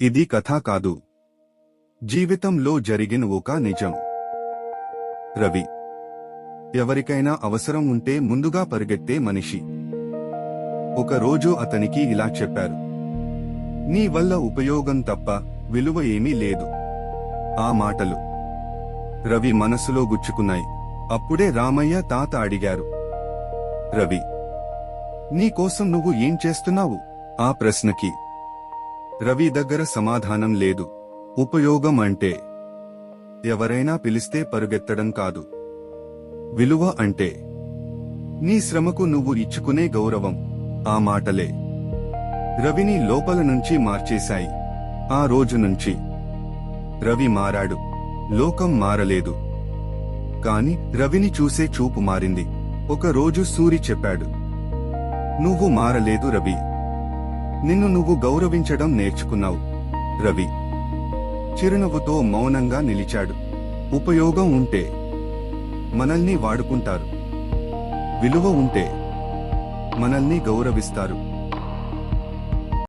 ఇది కథ కాదు. జీవితంలో జరిగిన ఒక నిజం. రవి ఎవరికైనా అవసరం ఉంటే ముందుగా పరిగెత్తే మనిషి. ఒకరోజు అతనికి ఇలా చెప్పారు. నీ వల్ల ఉపయోగం తప్ప విలువ ఏమీ లేదు. ఆ మాటలు రవి మనసులో గుచ్చుకున్నాయి. అప్పుడే రామయ్య తాత అడిగారు. రవి నీకోసం నువ్వు ఏం చేస్తున్నావు? ఆ ప్రశ్నకి రవి దగ్గర సమాధానం లేదు. ఉపయోగం అంటే ఎవరైనా పిలిస్తే పరుగెత్తడం కాదు. విలువ అంటే నీ శ్రమకు నువ్వు ఇచ్చుకునే గౌరవం. ఆ మాటలే రవిని లోపల నుంచి మార్చేశాయి. ఆ రోజు నుంచి రవి మారాడు. లోకం మారలేదు. కాని రవిని చూసే చూపు మారింది. ఒక రోజు సూరి చెప్పాడు. నువ్వు మారలేదు రవి. నిన్ను నువ్వు గౌరవించడం నేర్చుకున్నావు. రవి చిరునవ్వుతో మౌనంగా నిలిచాడు. ఉపయోగం ఉంటే మనల్ని వాడుకుంటారు. విలువ ఉంటే మనల్ని గౌరవిస్తారు.